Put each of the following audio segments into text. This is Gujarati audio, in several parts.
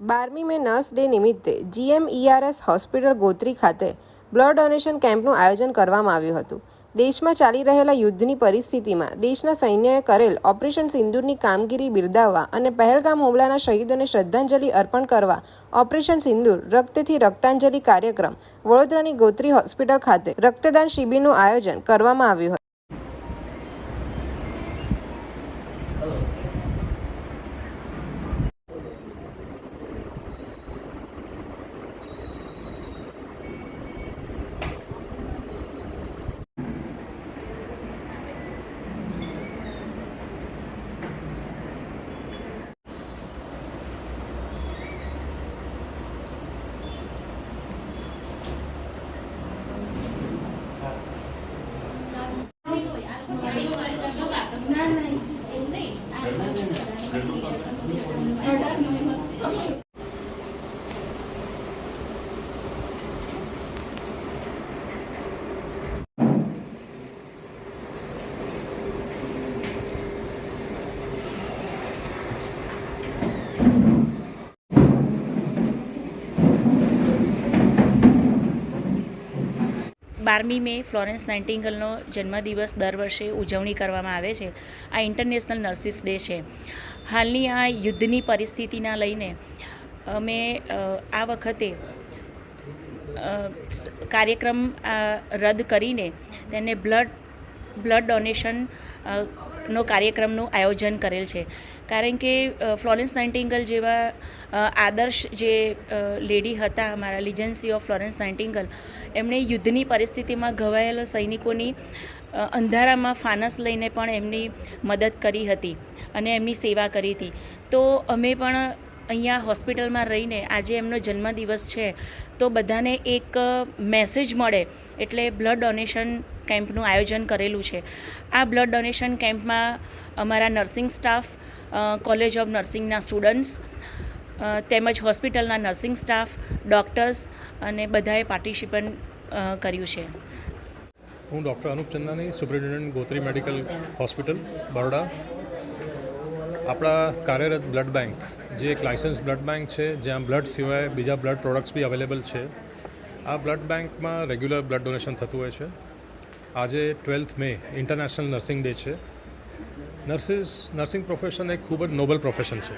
બારમી મે નર્સ ડે નિમિત્તે જીએમઈઆરએસ હોસ્પિટલ ગોત્રી ખાતે બ્લડ ડોનેશન કેમ્પનું આયોજન કરવામાં આવ્યું હતું. દેશમાં ચાલી રહેલા યુદ્ધની પરિસ્થિતિમાં દેશના સૈન્યએ કરેલ ઓપરેશન સિંદૂરની કામગીરી બિરદાવવા અને પહેલગામ હુમલાના શહીદોને શ્રદ્ધાંજલિ અર્પણ કરવા ઓપરેશન સિંદૂર, રક્તથી રક્તાંજલિ કાર્યક્રમ વડોદરાની ગોત્રી હોસ્પિટલ ખાતે રક્તદાન શિબિરનું આયોજન કરવામાં આવ્યું હતું. બારમી મે ફ્લોરેન્સ નાઇન્ટિંગલનો જન્મદિવસ દર વર્ષે ઉજવણી કરવામાં આવે છે. આ ઇન્ટરનેશનલ નર્સિસ ડે છે. હાલની આ યુદ્ધની પરિસ્થિતિના લઈને અમે આ વખતે કાર્યક્રમ રદ કરીને તેને બ્લડ બ્લડ ડોનેશન નો કાર્યક્રમનું આયોજન કરેલ છે. કારણ કે ફ્લોરેન્સ નાઇન્ટિંગલ જેવા આદર્શ જે લેડી હતા અમારા લિજન્સી ઓફ ફ્લોરેન્સ નાઇન્ટિંગલ એમણે યુદ્ધની પરિસ્થિતિમાં ઘવાયેલા સૈનિકોની અંધારામાં ફાનસ લઈને પણ એમની મદદ કરી હતી અને એમની સેવા કરી હતી. તો અમે પણ અહીંયા હોસ્પિટલમાં રહીને આજે એમનો જન્મદિવસ છે, તો બધાને એક મેસેજ મળે એટલે બ્લડ ડોનેશન કેમ્પનું આયોજન કરેલું છે. આ બ્લડ ડોનેશન કેમ્પમાં અમારા નર્સિંગ સ્ટાફ કોલેજ ઓફ નર્સિંગના સ્ટુડન્ટ્સ તેમજ હોસ્પિટલના નર્સિંગ સ્ટાફ ડૉક્ટર્સ અને બધાએ પાર્ટિસિપન્ટ કર્યું છે. હું doctor Anup Chandani superintendent Gotri medical hospital Baroda. આપણા કાર્યરત બ્લડ બેંક જે એક લાયસન્સ બ્લડ બેંક છે, જ્યાં બ્લડ સિવાય બીજા બ્લડ પ્રોડક્ટ્સ બી અવેલેબલ છે. આ બ્લડ બેંકમાં રેગ્યુલર બ્લડ ડોનેશન થતું હોય છે. આજે twelfth May international nursing day છે. નર્સિસ નર્સિંગ પ્રોફેશન એક ખૂબ જ નોબલ પ્રોફેશન છે.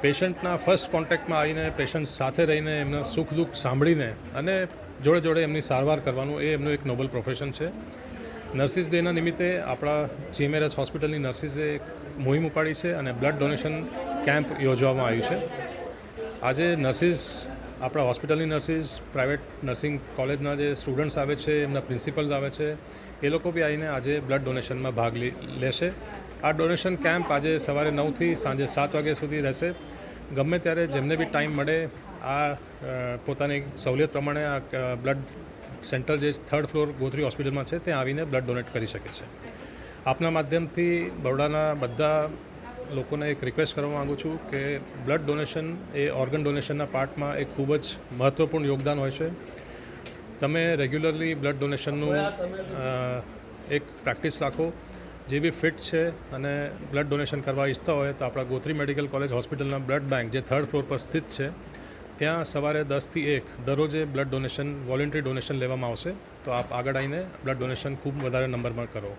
પેશન્ટના ફર્સ્ટ કોન્ટેક્ટમાં આવીને પેશન્ટ સાથે રહીને, એમના સુખ દુઃખ સાંભળીને અને જોડે જોડે એમની સારવાર કરવાનું એ એમનું એક નોબલ પ્રોફેશન છે. નર્સિસ ડેના નિમિત્તે આપણા જીએમઆરએસ હોસ્પિટલની નર્સિસે એક મોહિમ ઉપાડી છે અને બ્લડ ડોનેશન કેમ્પ યોજવામાં આવ્યું છે. આજે નર્સિસ, આપણા હોસ્પિટલની નર્સિસ, પ્રાઇવેટ નર્સિંગ કોલેજના જે સ્ટુડન્ટ્સ આવે છે, એમના પ્રિન્સિપલ્સ આવે છે, એ લોકો બી આવીને આજે બ્લડ ડોનેશનમાં ભાગ લેશે. આ ડોનેશન કેમ્પ આજે સવારે નવથી સાંજે સાત વાગ્યા સુધી રહેશે. ગમે ત્યારે જેમને બી ટાઈમ મળે, આ પોતાની સહુલિયત પ્રમાણે આ બ્લડ સેન્ટર જે થર્ડ ફ્લોર ગોત્રી હોસ્પિટલમાં છે, ત્યાં આવીને બ્લડ ડોનેટ કરી શકે છે. આપના માધ્યમથી બરોડાના બધા લોકોને એક રિક્વેસ્ટ કરવા માગું છું કે બ્લડ ડોનેશન એ ઓર્ગન ડોનેશનના પાર્ટમાં એક ખૂબ જ મહત્ત્વપૂર્ણ યોગદાન હોય છે. તમે રેગ્યુલરલી બ્લડ ડોનેશનનું એક પ્રેક્ટિસ રાખો. જે બી ફિટ છે અને બ્લડ ડોનેશન કરવા ઈચ્છતા હોય તો આપણા ગોત્રી મેડિકલ કોલેજ હોસ્પિટલના બ્લડ બેંક જે થર્ડ ફ્લોર પર સ્થિત છે, ત્યાં સવારે દસથી એક દરરોજે બ્લડ ડોનેશન વોલેન્ટરી ડોનેશન લેવામાં આવશે. તો આપ આગળ આવીને બ્લડ ડોનેશન ખૂબ વધારે નંબરમાં કરો.